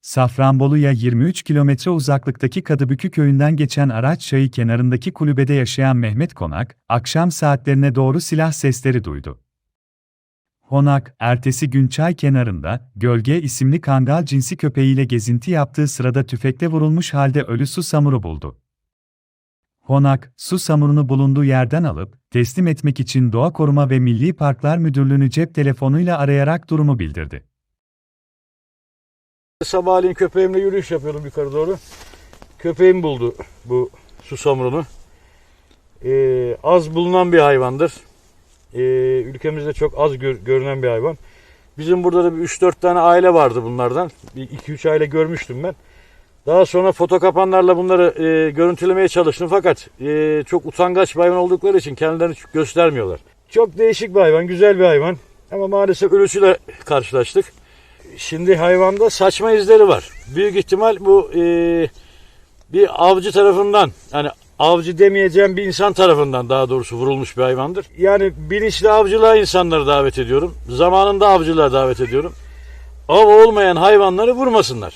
Safranbolu'ya 23 kilometre uzaklıktaki Kadıbükü köyünden geçen araç çayı kenarındaki kulübede yaşayan Mehmet Konak, akşam saatlerine doğru silah sesleri duydu. Honak, ertesi gün çay kenarında, Gölge isimli kangal cinsi köpeğiyle gezinti yaptığı sırada tüfekle vurulmuş halde ölü susamuru buldu. Honak, susamurunu bulunduğu yerden alıp, teslim etmek için Doğa Koruma ve Milli Parklar Müdürlüğü'nü cep telefonuyla arayarak durumu bildirdi. Sabahleyin köpeğimle yürüyüş yapıyordum yukarı doğru. Köpeğim buldu bu susamurunu. Ee, az bulunan bir hayvandır. Ee, ülkemizde çok az gör- görünen bir hayvan. Bizim burada da bir 3-4 tane aile vardı bunlardan. Bir 2-3 aile görmüştüm ben. Daha sonra foto kapanlarla bunları e, görüntülemeye çalıştım fakat e, çok utangaç bir hayvan oldukları için kendilerini göstermiyorlar. Çok değişik bir hayvan, güzel bir hayvan ama maalesef ölüsüyle karşılaştık. Şimdi hayvanda saçma izleri var. Büyük ihtimal bu e, bir avcı tarafından yani avcı demeyeceğim bir insan tarafından daha doğrusu vurulmuş bir hayvandır. Yani bilinçli avcılığa insanları davet ediyorum. Zamanında avcılığa davet ediyorum. Av olmayan hayvanları vurmasınlar.